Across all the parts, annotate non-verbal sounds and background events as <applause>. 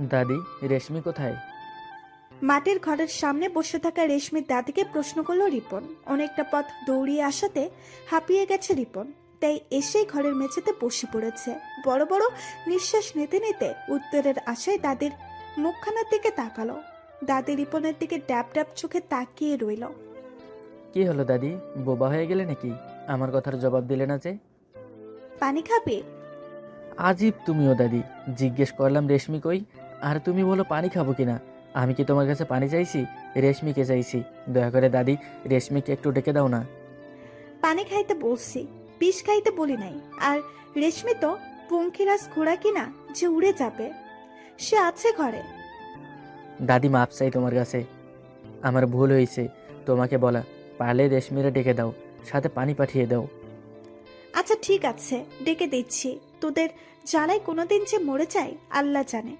দাদি রেশমি কোথায়? মাটির ঘরের সামনে বসে থাকা রেশমির দাদিকে প্রশ্ন করল রিপন। অনেকটা পথ দৌড়িয়ে আসাতে হাঁপিয়ে গেছে রিপন। তাই এসেই ঘরের মেঝেতে বসে পড়েছে। বড় বড় নিঃশ্বাস নিতে নিতে উত্তরের আশায় দাদির মুখখানার দিকে তাকালো। দাদি রিপনের দিকে ড্যাব ড্যাব চোখে তাকিয়ে রইল। কি হলো দাদি? বোবা হয়ে গেলে নাকি? আমার কথার জবাব দিলে না যে? পানি খাবে? আজীব তুমিও দাদি। জিজ্ঞেস করলাম রেশমি কই? আর তুমি বলো পানি খাব কিনা? আমি কি তোমার কাছে পানি চাইছি? রেশমিকে চাইছি। দয়া করে দাদি রেশমিকে একটু ডেকে দাও না। পানি খাইতে বলছি বিষ খাইতে বলি নাই। আর রেশমি তো পঙ্খিরাজ ঘোড়া কিনা যে উড়ে যাবে সে আছে ঘরে। দাদি মাপ চাই তোমার কাছে। আমার ভুল হয়েছে তোমাকে বলা। পারলে রেশমিরে ডেকে দাও সাথে পানি পাঠিয়ে দাও। আচ্ছা ঠিক আছে ডেকে দিচ্ছি। তোদের জ্বালায় কোনোদিন যে মরে যায় আল্লাহ জানে।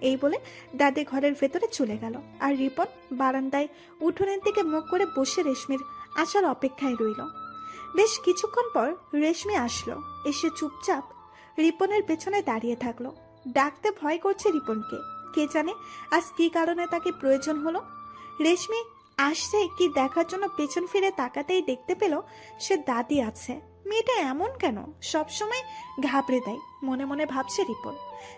এই বলে দাদি ঘরের ভেতরে চলে গেল আর রিপন বারান্দায় উঠোনের দিকে মুখ করে বসে রেশমির আসার অপেক্ষায় রইল। বেশ কিছুক্ষণ পর রেশমি আসলো, এসে চুপচাপ রিপনের পেছনে দাঁড়িয়ে থাকল। ডাকতে ভয় করছে রিপনকে। কে জানে আজ কি কারণে তাকে প্রয়োজন হলো? রেশমি আসছে কি দেখার জন্য পেছন ফিরে তাকাতেই দেখতে পেল সে দাদি আছে। মেয়েটা এমন কেন? সবসময় ঘাবড়ে দেয়, মনে মনে ভাবছে রিপন।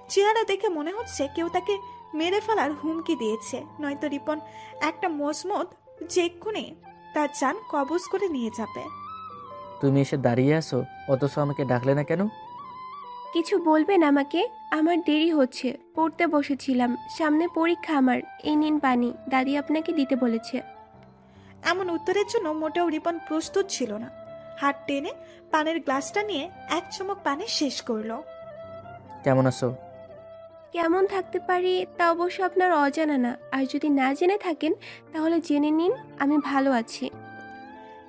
চেহারা দেখে মনে হচ্ছে কেউ তাকে মেরে ফেলার হুমকি দিয়েছে। নয়তো রিপন একটা মজমত যে এক্ষুনি তার যান কবজ করে নিয়ে যাবে। তুমি এসে দাঁড়িয়ে আসো অথচ আমাকে ডাকলে না কেন? কিছু বলবেন আমাকে? আমার দেরি হচ্ছে। পড়তে বসেছিলাম। সামনে পরীক্ষা আমার। এই নিন পানি। দাদি আপনাকে দিতে বলেছে। এমন উত্তরের জন্য মোটেও রিপন প্রস্তুত ছিল না। হাত টেনে পানের গ্লাসটা নিয়ে এক চমক পানি শেষ করল। কেমন আছো? কেমন থাকতে পারি? তা অবশ্য আপনার অজানা না। আর যদি না জেনে থাকেন তাহলে জেনে নিন। আমি ভালো আছি।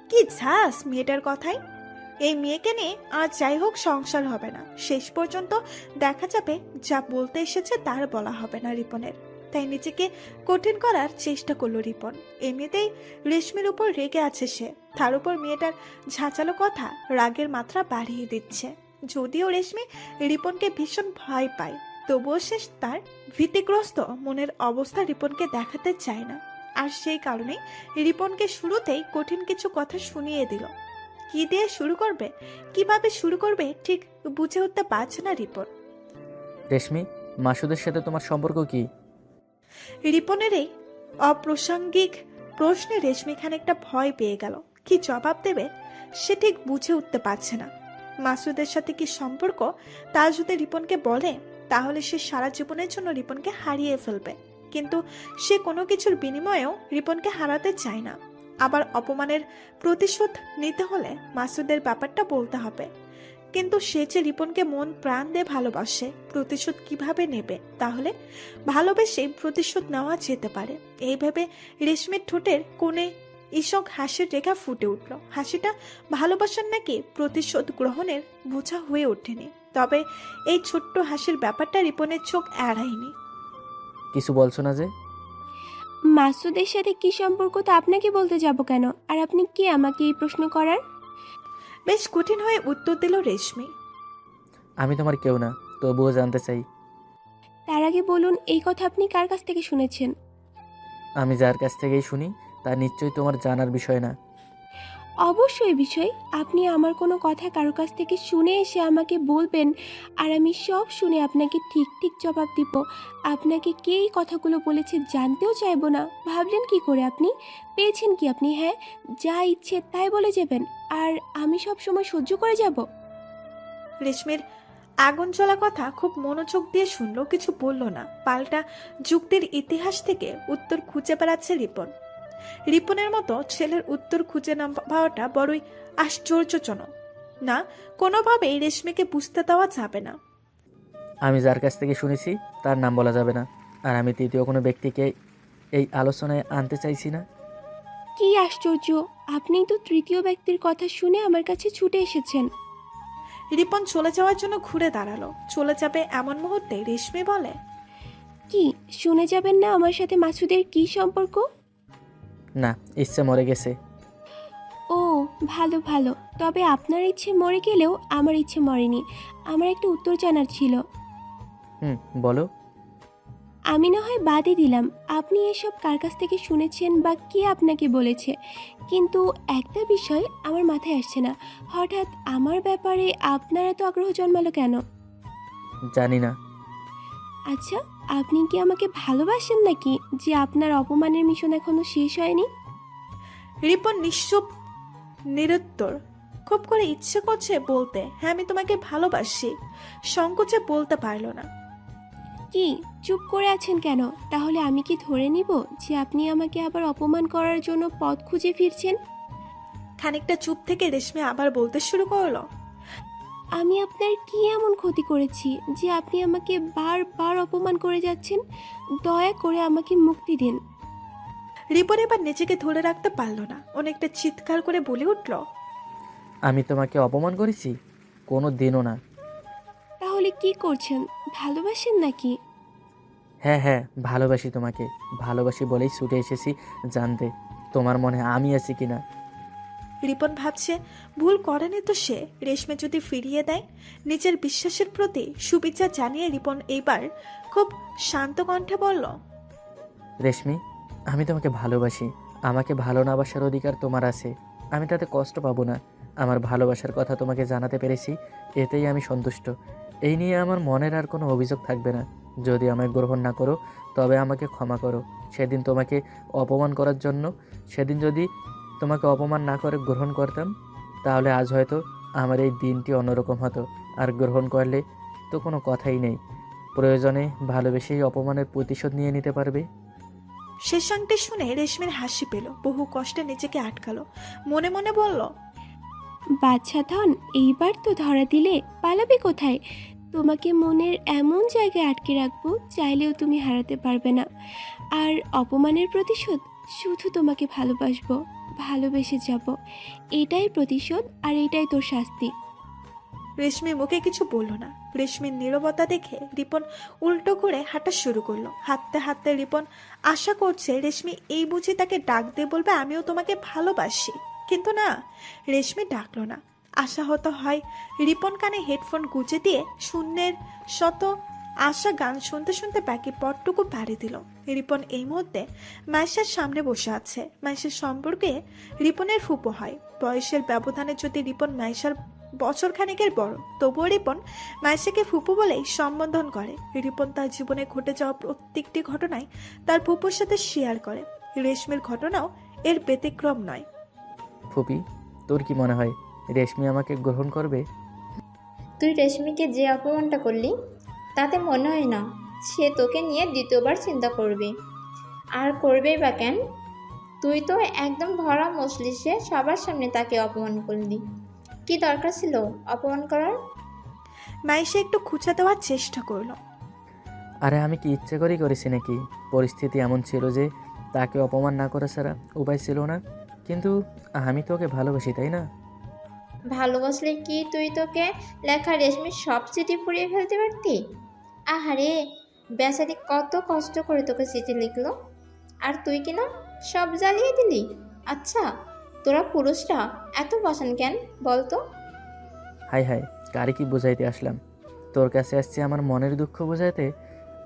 কি ঝাস মেয়েটার কথাই এই মেয়েকে নিয়ে আর যাই হোক সংসার হবে না। শেষ পর্যন্ত দেখা যাবে, যা বলতে এসেছে তার বলা হবে না রিপনের। তাই নিজেকে কঠিন করার চেষ্টা করল রিপন। এমনিতেই রেশমির উপর রেগে আছে সে। তার উপর মেয়েটার ঝাঁচালো কথা রাগের মাত্রা বাড়িয়ে দিচ্ছে। যদিও রেশমি রিপনকে ভীষণ ভয় পায়, তবুও সে তার ভীতিগ্রস্ত মনের অবস্থা রিপনকে দেখাতে চায় না। আর সেই কারণেই রিপনকে শুরুতেই কঠিন কিছু কথা শুনিয়ে দিল। কি দিয়ে শুরু করবে? কীভাবে শুরু করবে? ঠিক বুঝে উঠতে পারছে না রিপন। রেশমি মাসুদের সাথে তোমার সম্পর্ক কি? রিপনের এই অপ্রাসঙ্গিক প্রশ্নে রেশমি খানিকটা ভয় পেয়ে গেল। কি জবাব দেবে? সে ঠিক বুঝে উঠতে পারছে না। মাসুদের সাথে কি সম্পর্ক? তা যদি রিপনকে বলে তাহলে সে সারা জীবনের জন্য রিপনকে হারিয়ে ফেলবে। কিন্তু সে কোনো কিছুর বিনিময়েও রিপনকে হারাতে চায় না। আবার অপমানের প্রতিশোধ নিতে হলে মাসুদের ব্যাপারটা বলতে হবে। কিন্তু সে যে রিপনকে মন প্রাণ দিয়ে ভালোবাসে, প্রতিশোধ কীভাবে নেবে? তাহলে ভালোবেসে প্রতিশোধ নেওয়া যেতে পারে। এই ভেবে রেশমির ঠোঁটের কোণে ঈষক হাসির রেখা ফুটে উঠল। হাসিটা ভালোবাসার নাকি প্রতিশোধ গ্রহণের বোঝা হয়ে ওঠেনি। তবে এই ছোট্ট হাসির ব্যাপারটা রিপনের চোখ এড়ায়নি। কিছু বলছো না যে? মাসুদের সাথে কি সম্পর্ক তো আপনাকে বলতে যাব কেন? আর আপনি কি আমাকে এই প্রশ্ন করার? বেশ কঠিন হয়ে উত্তর দিল রেশমি। আমি তোমার কেউ না তবুও জানতে চাই। তার আগে বলুন এই কথা আপনি কার কাছ থেকে শুনেছেন? আমি যার কাছ থেকেই শুনি তা নিশ্চয়ই তোমার জানার বিষয় না। অবশ্যই বিষয় আপনি আমার কোনো কথা কারও কাছ থেকে শুনে এসে আমাকে বলবেন আর আমি সব শুনে আপনাকে ঠিক ঠিক জবাব দিব। আপনাকে কে এই কথাগুলো বলেছে জানতেও চাইব না। ভাবলেন কি করে আপনি? পেয়েছেন কি আপনি? হ্যাঁ যা ইচ্ছে তাই বলে যাবেন। আর আমি সব সময় সহ্য করে যাব? রেশমির আগুন জ্বলা কথা খুব মনোযোগ দিয়ে শুনলো কিছু বলল না। পাল্টা যুক্তির ইতিহাস থেকে উত্তর খুঁজে বেড়াচ্ছে রিপন। রিপনের মতো ছেলের উত্তর খুঁজে না পাওয়াটা বড়ই আশ্চর্যজনক। না কোনোভাবেই রেশমিকে বুঝতে দেওয়া যাবে না। আমি যার কাছ থেকে শুনেছি তার নাম বলা যাবে না। আর আমি তৃতীয় কোনো ব্যক্তিকে এই আলোচনায় আনতে চাইছি না। কি আশ্চর্য! আপনি তো তৃতীয় ব্যক্তির কথা শুনে আমার কাছে ছুটে এসেছেন। রিপন চলে যাওয়ার জন্য ঘুরে দাঁড়াল। চলে যাবে এমন মুহূর্তে রেশমি বলে কি শুনে যাবেন না আমার সাথে মাসুদের কি সম্পর্ক? না ইচ্ছে মরে গেছে। ও ভালো ভালো। তবে আপনার ইচ্ছে মরে গেলেও আমার ইচ্ছে মরেনি। আমার একটা উত্তর জানার ছিল। হুম বলো। আমি না হয় বাদই দিলাম। আপনি এসব কার কাছ থেকে শুনেছেন বা কে আপনাকে বলেছে? কিন্তু একটা বিষয় আমার মাথায় আসছে না। হঠাৎ আমার ব্যাপারে আপনার এত আগ্রহ জন্মালো কেন? জানি না। আচ্ছা আপনি কি আমাকে ভালোবাসেন নাকি যে আপনার অপমানের মিশন এখনও শেষ হয়নি? রিপন নিশ্চুপ নিরুত্তর। খুব করে ইচ্ছে করছে বলতে হ্যাঁ আমি তোমাকে ভালোবাসি। সংকোচে বলতে পারল না। কি চুপ করে আছেন কেন? তাহলে আমি কি ধরে নিব যে আপনি আমাকে আবার অপমান করার জন্য পথ খুঁজে ফিরছেন? খানিকটা চুপ থেকে রেশমি আবার বলতে শুরু করল আমি আপনার কি এমন ক্ষতি করেছি যে আপনি আমাকে বারবার অপমান করে যাচ্ছেন? দয়া করে আমাকে মুক্তি দিন। রিপন এবার নিজেকে ধরে রাখতে পারল না। অনেকটা চিৎকার করে বলে উঠল আমি তোমাকে অপমান করেছি? কোনো দিনও না। তাহলে কি করছেন? ভালোবাসেন নাকি? হ্যাঁ হ্যাঁ ভালোবাসি তোমাকে। ভালোবাসি বলেই ছুটে এসেছি জানতে। তোমার মনে আমি আছি কিনা? রিপন ভাবছে, ভুল করেনি তো সে। রেশমে যদি ফিরিয়ে দেয়, নিজের বিশ্বাসের প্রতি সুবিচার জানিয়ে রিপন এইবার খুব শান্ত কণ্ঠে বলল, রেশমি, আমি তোমাকে ভালোবাসি। আমাকে ভালো না বাসার অধিকার তোমার আছে। আমি তাতে কষ্ট পাবো না। আমার ভালোবাসার কথা তোমাকে জানাতে পেরেছি, এতেই আমি সন্তুষ্ট। এই নিয়ে আমার মনের আর কোনো অভিযোগ থাকবে না। যদি আমায় গ্রহণ না করো, তবে আমাকে ক্ষমা করো। সেদিন তোমাকে অপমান করার জন্য, সেদিন যদি তোমাকে অপমান না করে গ্রহণ করতাম তাহলে আজ হয়তো আমার এই দিনটি অন্যরকম হতো। আর গ্রহণ করলে তো কোনো কথাই নেই। প্রয়োজনে ভালোবেসেই অপমানের প্রতিশোধ নিয়ে নিতে পারবে? শেষাংটি শুনে রেশমির হাসি পেল। বহু কষ্টে নিজেকে আটকালো। মনে মনে বলল বাচ্চা ধন এইবার তো ধরা দিলে পালাবে কোথায়? তোমাকে মনের এমন জায়গায় আটকে রাখব চাইলেও তুমি হারাতে পারবে না। আর অপমানের প্রতিশোধ শুধু তোমাকে ভালোবাসবো। ভালোবেসে যাব। এটাই প্রতিশোধ আর এটাই তোর শাস্তি। রেশমি মুখে কিছু বলল না। রেশমির নীরবতা দেখে রিপন উল্টো করে হাঁটা শুরু করল। হাঁটতে হাঁটতে রিপন আশা করছে রেশমি এই বুঝি তাকে ডাক দিয়ে বলবে, আমিও তোমাকে ভালোবাসি। কিন্তু না, রেশমি ডাকলো না। আশাহত হয় রিপন কানে হেডফোন গুজে দিয়ে শূন্যের শত আশা গান শুনতে শুনতে বাকি পটটুকু পাড়ি দিল। রিপন এই মুহূর্তে মাইশার সামনে বসে আছে। মাইশার সম্পর্কে রিপনের ফুপো হয়। বয়সের ব্যবধানে যদি রিপন মাইশার বছর খানেকের বড় তবুও রিপন মাইশাকে ফুপু বলেই সম্বোধন করে। রিপন তার জীবনে ঘটে যাওয়া প্রত্যেকটি ঘটনায় তার ফুপুর সাথে শেয়ার করে। রেশমির ঘটনাও এর ব্যতিক্রম নয়। ফুপি তোর কি মনে হয় রেশমি আমাকে গ্রহণ করবে? তুই রেশমিকে যে অপমানটা করলি তাতে মনে হয় না সে তোকে নিয়ে দ্বিতীয়বার চিন্তা করবে। আর করবেই বা কেন? তুই তো একদম ভরা মজলিসে সবার সামনে তাকে অপমান করলি। কি দরকার ছিল অপমান করার? মাইশা একটু খুঁচা দেওয়ার চেষ্টা করল। আরে আমি কি ইচ্ছে করেই করেছি নাকি? পরিস্থিতি এমন ছিল যে তাকে অপমান না করা ছাড়া উপায় ছিল না। কিন্তু আমি তো ওকে ভালোবাসি তাই না? ভালোবাসলে কি তুই তোকে লেখা রেশমির সব চিঠি পুড়িয়ে ফেলতে পারতি? আহারে, বেচারি কত কষ্ট করে তোকে চিঠি লিখলো। আর তুই কি না সব জ্বালিয়ে দিলি? আচ্ছা তোরা পুরুষরা এত বাসান কেন বলতো হাই হাই, কারে কি বোঝাইতে আসলাম? তোর কাছে আসছে আমার মনের দুঃখ বোঝাতে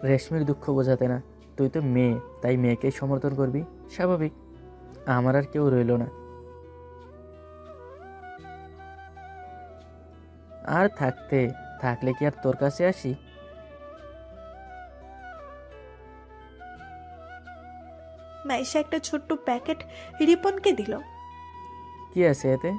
রেশমির দুঃখ বোঝাতে না। তুই তো মেয়ে, তাই মেয়েকেই সমর্থন করবি, স্বাভাবিক। আমার আর কেউ রইল না। আর থাকতে, থাকলে কি আর তোর কাছে আসি? মাইশা একটা ছোট্ট প্যাকেট রিপনকে দিল। কি আছে এতে?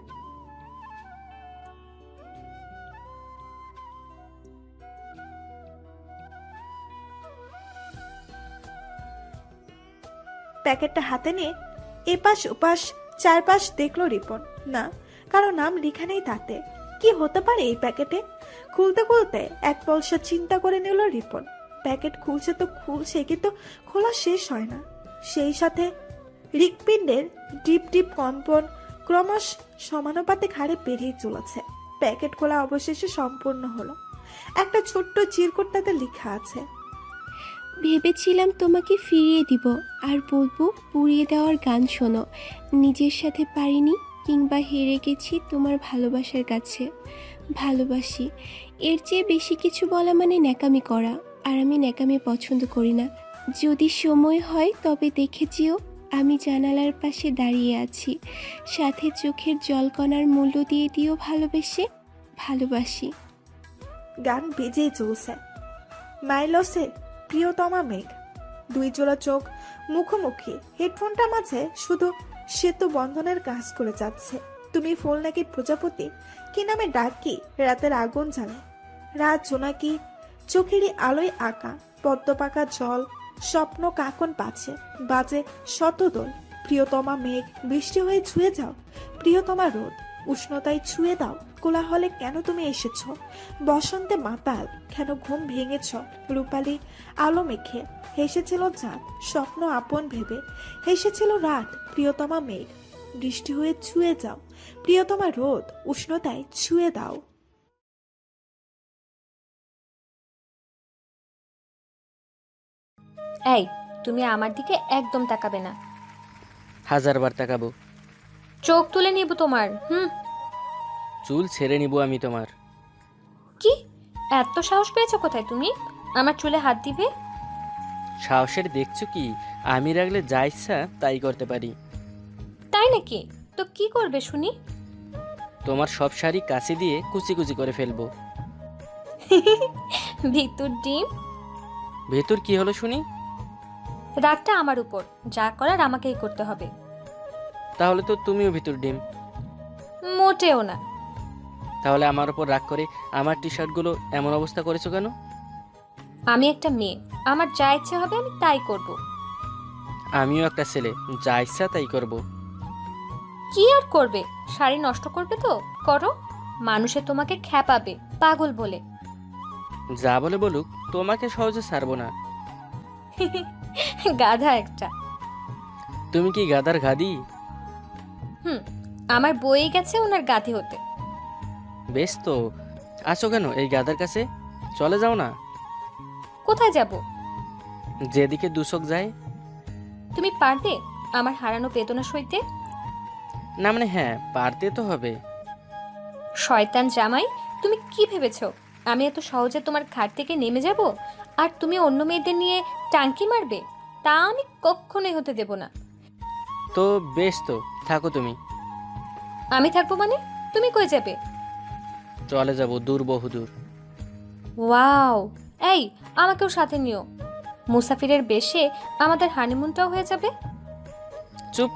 প্যাকেটটা হাতে নিয়ে এপাশ ওপাশ চারপাশ দেখল রিপন। না কারও নাম লেখা নেই তাতে। কি হতে পারে এই প্যাকেটে? খুলতে খুলতে এক পলসা চিন্তা করে নিল রিপন। প্যাকেট খুলছে তো খুলছে কিন্তু খোলা শেষ হয় না। সেই সাথে হৃৎপিণ্ডের ডিপ ডিপ কম্পন ক্রমশ সমানুপাতে ঘাড়ে বেরিয়ে চলেছে। প্যাকেট খোলা অবশেষে সম্পূর্ণ হলো। একটা ছোট্ট চিরকুট তাতে লেখা আছে। ভেবেছিলাম তোমাকে ফিরিয়ে দিব, আর বলব পুড়িয়ে দেওয়ার গান শোনো। নিজের সাথে পারিনি, কিংবা হেরে গেছি তোমার ভালোবাসার কাছে। ভালোবাসি, এর চেয়ে বেশি কিছু বলা মানে ন্যাকামি করা, আর আমি ন্যাকামি পছন্দ করি না। যদি সময় হয়, তবে দেখে যেও। আমি জানালার পাশে দাঁড়িয়ে আছি। সাথে চোখের জলকণার মূল্য দিয়ে দিও ভালোবেসে। ভালোবাসি। গান বেজেই চলছে। মাইলসে প্রিয়তমা মেঘ। দুই জোড়া চোখ, মুখোমুখি। হেডফোনটা মাঝে শুধু সেতু বন্ধনের কাজ করে যাচ্ছে। তুমি ফুল নাকি প্রজাপতি? কি নামে ডাকি? রাতের আগুন জ্বালে। রাত জোনাকি, চোখেরই আলোয় আঁকা। পদ্ম পাকা জল স্বপ্ন কাকন পাচ্ছে। বাজে শতদোল। প্রিয়তমা মেঘ, বৃষ্টি হয়ে ছুঁয়ে যাও। প্রিয়তমা রোদ, উষ্ণতায় ছুঁয়ে দাও। কোলাহলে কেন তুমি এসেছ? বসন্তে মাতাল, কেন ঘুম ভেঙেছ? রূপালি, আলো মেখে হেসেছিল চাঁদ, স্বপ্ন আপন ভেবে। হেসেছিল রাত, প্রিয়তমা মেঘ। বৃষ্টি হয়ে ছুঁয়ে যাও। প্রিয়তমা রোদ, উষ্ণতায় ছুঁয়ে দাও। এই তুমি আমার দিকে একদম তাকাবে না। হাজারবার তাকাবো। চোখ তুলে নিব তোমার হুম? চুল ছেড়ে নিব আমি তোমার। কি? এত সাহস পেয়েছ কোথায় তুমি? আমার চুলে হাত দিবে? সাহসের দেখছ কি? আমি রাখলে যা ইচ্ছা তাই করতে পারি। তাই নাকি? তো কি করবে শুনি? তোমার সব শাড়ি কাছে দিয়ে কুচি কুচি করে ফেলব। ভিতর ডিম? ভেতর কি হলো শুনি? রাগটা আমার উপর। যা করার আমাকেই করতে হবে। তাহলে তো তুমিও ভিতর ডিম। মোটেও না। তাহলে আমার ওপর রাগ করে আমার টি শার্টগুলো এমন অবস্থা করেছ কেন? আমি একটা মেয়ে। আমার যা ইচ্ছে হবে আমি তাই করব। আমিও একটা ছেলে। যা ইচ্ছা তাই করব। কি আর করবে? শাড়ি নষ্ট করবে তো? করো। মানুষে তোমাকে খ্যাপাবে পাগল বলে। যা বলে বলুক তোমাকে সহজে ছাড়বো না। <laughs> গাধা একটা। তুমি কি গাদার গাদি হুম আমার বই গেছে ওনার গাধি হতে। বেশ তো আসো কেন এই গাদার কাছে? চলে যাও না। কোথায় যাব? যেদিকে দুশক যায়। তুমি পারবে আমার হারানো বেদনা সইতে? না মানে হ্যাঁ পারতে তো হবে। শয়তান জামাই তুমি কি ভেবেছো? আমি এত সহজে তোমার ঘাট থেকে নেমে যাব? আর তুমি অন্য মেয়েদের নিয়ে টাঙ্কি মারবে? তা আমি কখনোই হতে দেব না। তো বেশ তো থাকো তুমি। আমি থাকব মানে? তুমি কই যাবে? চলে যাব দূর বহুদূর। ওয়াও এই আমাকেও সাথে নিও। মুসাফিরের বেশে আমাদের হানিমুনটাও হয়ে যাবে? চুপ।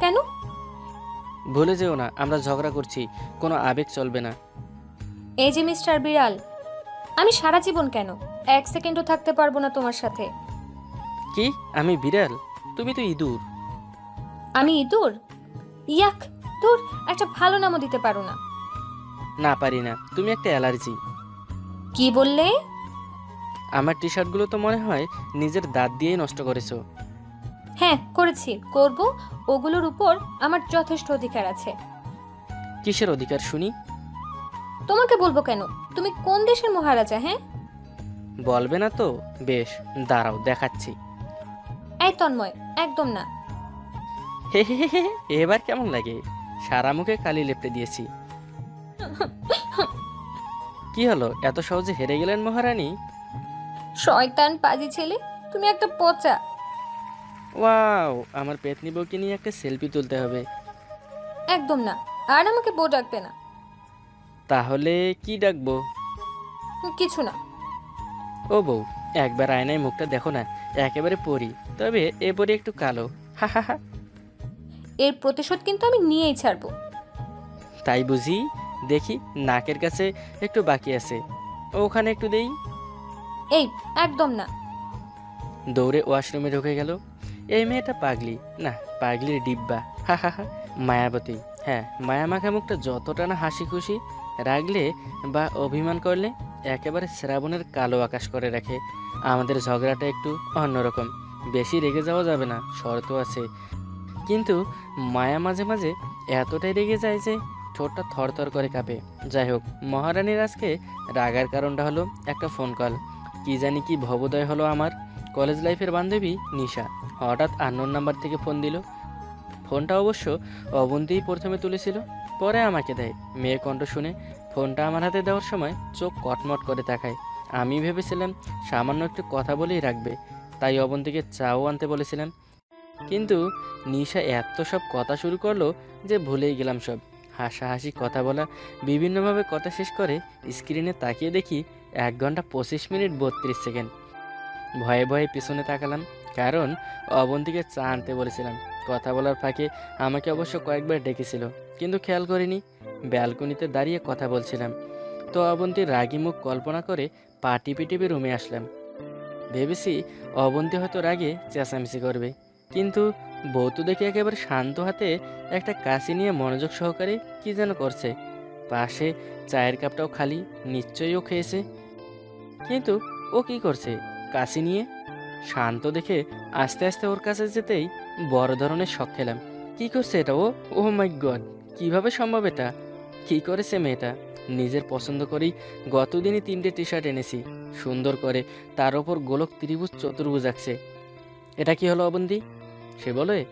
কেন? ভুলে যেও না আমরা ঝগড়া করছি কোনো আবেগ চলবে না। এই যে মিস্টার বিড়াল আমি সারা জীবন কেন? এক সেকেন্ডও থাকতে পারব না তোমার সাথে। কি? আমি বিড়াল? তুমি তো ইঁদুর। আমি ইঁদুর? ইয়াক দূর একটা ভালো নামও দিতে পারো না। না পারি না। তুমি একটা অ্যালার্জি। কি বললে? আমার টি শার্টগুলো তো মনে হয় নিজের দাঁত দিয়েই নষ্ট করেছ। হ্যাঁ করেছি। করব। ওগুলোর উপর আমার যথেষ্ট অধিকার আছে। কিসের অধিকার শুনি? তোমাকে বলব কেন? তুমি কোন দেশের মহারাজা হ্যাঁ? বলবে না তো? বেশ দাঁড়াও দেখাচ্ছি। এই তন্ময় একদম না। হে হে হে হে, এবার কেমন লাগে? সারা মুখে কালি লেপটে দিয়েছি। কি হলো? এত সহজে হেরে গেলেন মহারানী? শয়তান পাজি ছেলে তুমি একটা পচা। ওয়াও আমার পেতনি বউকে নিয়ে একটা সেলফি তুলতে হবে। একদম না আর আমাকে বউ ডাকবে না। তাহলে কি ডাকবো? কিছু না। ও বউ একবার আয়নায় মুখটা দেখো না একেবারে পরি তবে এ পরি একটু কালো। হা হা হা। এর প্রতিশোধ কিন্তু আমি নিয়েই ছাড়বো। তাই বুঝি? দেখি নাকের কাছে একটু বাকি আছে। ওখানে একটু দেই। এই একদম না। দৌড়ে ওয়াশরুমে ঢুকে গেল। এই মেয়েটা পাগলি। না পাগলির ডিব্বা। হা হা হা। মায়াবতী। হ্যাঁ মায়া মাখা মুখটা যতটা না হাসি খুশি রাগলে বা অভিমান করলে একেবারে শ্রাবণের কালো আকাশ করে রাখে। আমাদের ঝগড়াটা একটু অন্যরকম। বেশি রেগে যাওয়া যাবে না শর্ত আছে। কিন্তু মায়া মাঝে মাঝে এতটাই রেগে যায় যে ঠোঁটটা থরথর করে কাঁপে। যাই হোক, মহারানীর আজকে রাগার কারণটা হলো একটা ফোন কল কি জানি কি ভবোদয় হলো আমার। কলেজ লাইফের বান্ধবী নিশা। হঠাৎ আননোন নাম্বার থেকে ফোন দিল। ফোনটা অবশ্য অবন্তিই প্রথমে তুলেছিল, পরে আমাকে দেয়। মেয়ে কণ্ঠ শুনে ফোনটা আমার হাতে দেওয়ার সময় চোখ কটমট করে তাকায়। আমি ভেবেছিলাম সামান্য একটু কথা বলেই রাখবে। তাই অবন্তীকে চাও আনতে বলেছিলাম। কিন্তু নিশা এত সব কথা শুরু করল যে ভুলেই গেলাম সব। হাসাহাসি, কথা বলা, বিভিন্নভাবে কথা শেষ করে স্ক্রিনে তাকিয়ে দেখি এক ঘণ্টা পঁচিশ মিনিট বত্রিশ সেকেন্ড। ভয়ে ভয়ে পিছনে তাকালাম, কারণ অবন্তীকে চা আনতে বলেছিলাম। কথা বলার ফাঁকে আমাকে অবশ্য কয়েকবার ডেকেছিল, কিন্তু খেয়াল করিনি। ব্যালকনিতে দাঁড়িয়ে কথা বলছিলাম। তো অবন্তীর রাগি মুখ কল্পনা করে পা টিপে টিপে রুমে আসলাম। ভেবেছি অবন্তী হয়তো রাগে চেঁচামেচি করবে, কিন্তু বউ তো দেখি একেবারে শান্ত হাতে একটা কাশি নিয়ে মনোযোগ সহকারে কি যেন করছে। পাশে চায়ের কাপটাও খালি, নিশ্চয়ই ও খেয়েছে। কিন্তু ও কি করছে কাশি নিয়ে? শান্ত দেখে আস্তে আস্তে ওর কাছে যেতেই বড় ধরনের শখ খেলাম। কি করছে এটা ও? ও মাই গড কীভাবে সম্ভব এটা? কি করেছে মেয়েটা? নিজের পছন্দ করেই গতদিনই তিনটে টি শার্ট এনেছি। সুন্দর করে তার ওপর গোলক ত্রিভুজ চতুর্ভুজ আঁকছে। এটা কি হলো অবন্দি সে বলে,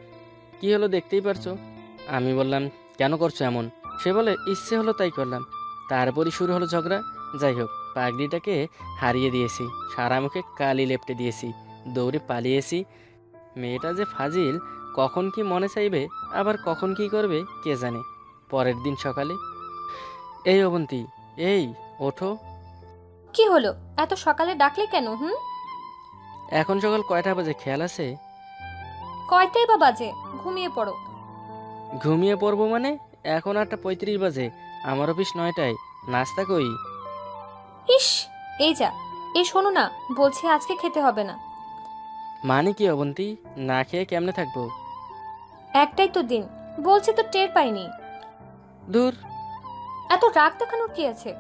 কি হলো দেখতেই পারছ? আমি বললাম, কেন করছ এমন? সে বলে, ইচ্ছে হলো তাই করলাম। তারপরই শুরু হলো ঝগড়া। যাই হোক, পাগড়িটাকে হারিয়ে দিয়েছি। সারা মুখে কালি লেপটে দিয়েছি। দৌড়ে পালিয়েছি। মেয়েটা যে ফাজিল কখন কি মনে চাইবে আবার কখন কি করবে কে জানে। পরের দিন সকালে এই অবন্তী এই ওঠো। কি হলো? এত সকালে ডাকলে কেন হুম? এখন সকাল কয়টা বাজে খেয়াল আছে? কয়টাই বা বাজে? ঘুমিয়ে পড়ো। ঘুমিয়ে পড়ব মানে? এখন আটটা পঁয়ত্রিশ বাজে আমার অফিস নয়টায় নাস্তা কই? ইস এই যা এই শোনো না বলছি আজকে খেতে হবে না। মানে কি অবন্তি? না খেয়ে কেমনে থাকব? একটাই তো দিন। বলছি তো টের পাইনি। দূর। এত রাগ দেখানোর কি আছে?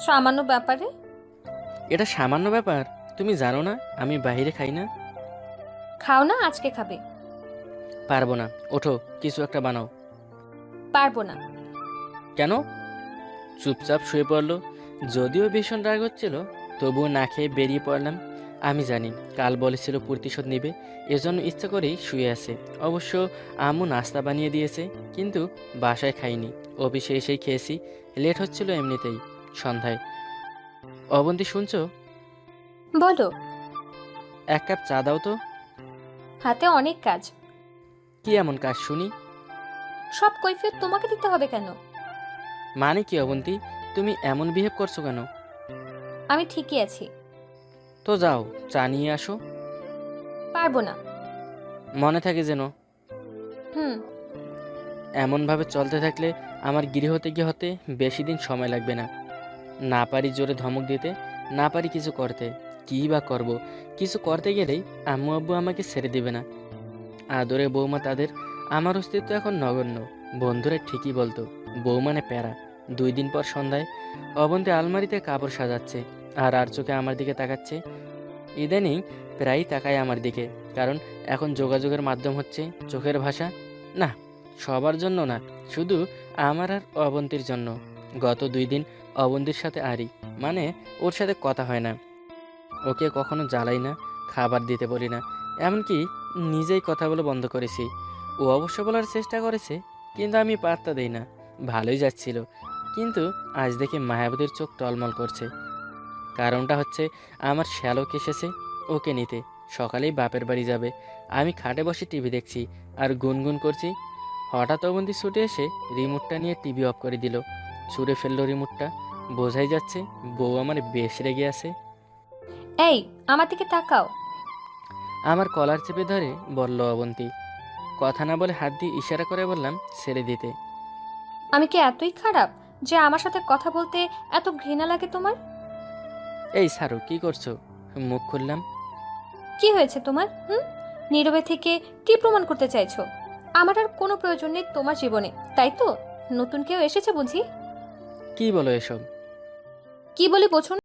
সামান্য ব্যাপারে? এটা সামান্য ব্যাপার? তুমি জানো না আমি বাইরে খাই না? খাও না আজকে খাবে। পারব না। ওঠো কিছু একটা বানাও। পারব না। কেন? চুপচাপ শুয়ে পড়ল। যদিও ভীষণ রাগ হচ্ছিল তবুও না খেয়ে বেরিয়ে পড়লাম। আমি জানি কাল বলেছিল প্রতিশোধ নেবে এজন্য ইচ্ছা করেই শুয়ে আছে। অবশ্য আম্মু নাস্তা বানিয়ে দিয়েছে কিন্তু বাসায় খাইনি। অফিসে এসেই খেয়েছি লেট হচ্ছিল এমনিতেই। সন্ধ্যায়। অবন্তি শুনছো? বলো। এক কাপ চা দাও তো। হাতে অনেক কাজ। কি এমন কাজ শুনি? সব কৈফিয়ত তোমাকে দিতে হবে কেন? মানে কি অবন্তি তুমি এমন বিহেভ করছ কেন? আমি ঠিকই আছি। তো যাও চা নিয়ে আসো। পারব না। মনে থাকে যেন। হুম। এমনভাবে চলতে থাকলে আমার গৃহ থেকে হতে বেশি দিন সময় লাগবে না। না পারি জোরে ধমক দিতে না পারি কিছু করতে। কী বা করব? কিছু করতে গেলেই আম্মু আব্বু আমাকে ছেড়ে দিবে না। আদরে বৌমা তাদের আমার অস্তিত্ব এখন নগণ্য। বন্ধুরা ঠিকই বলতো বউ মানে প্যারা। দুই দিন পর সন্ধ্যায় অবন্তি আলমারিতে কাপড় সাজাচ্ছে। আর আর চোখে আমার দিকে তাকাচ্ছে। ইদানিং প্রায়ই তাকায় আমার দিকে, কারণ এখন যোগাযোগের মাধ্যম হচ্ছে চোখের ভাষা। না, সবার জন্য না, শুধু আমার আর অবন্তীর জন্য। গত দুই দিন অবন্তীর সাথে আরি মানে ওর সাথে কথা হয় না। ওকে কখনো জ্বালাই না, খাবার দিতে বলি না, এমনকি নিজেই কথা বলে বন্ধ করেছি। ও অবশ্য বলার চেষ্টা করেছে, কিন্তু আমি পাত্তা দেই না, ভালোই যাচ্ছিল। কিন্তু আজ দেখি মায়াবতীর চোখ টলমল করছে। কারণটা হচ্ছে আমার শ্যালক এসেছে ওকে নিতে। সকালেই বাপের বাড়ি যাবে। আমি খাটে বসে টিভি দেখছি আর গুনগুন করছি। হঠাৎ অবন্তি ছুটে এসে রিমোটটা নিয়ে টিভি অফ করে দিল। ছুঁড়ে ফেলল রিমোটটা। বোঝাই যাচ্ছে বউ আমার বেশ রেগে আছে। এই আমার দিকে তাকাও। আমার কলার চেপে ধরে বলল অবন্তি কথা না বলে হাত দিয়ে ইশারা করে বললাম ছেড়ে দিতে। আমি কি এতই খারাপ যে আমার সাথে কথা বলতে এত ঘৃণা লাগে তোমার? এই সারু কি করছ? মুখ খুললাম। কি হয়েছে তোমার হুম? নীরবে থেকে কি প্রমাণ করতে চাইছো? আমার আর কোনো প্রয়োজন নেই তোমার জীবনে তাই তো? নতুন কেউ এসেছে বুঝি? কি বলো এসব? কি বলি বোঝো না?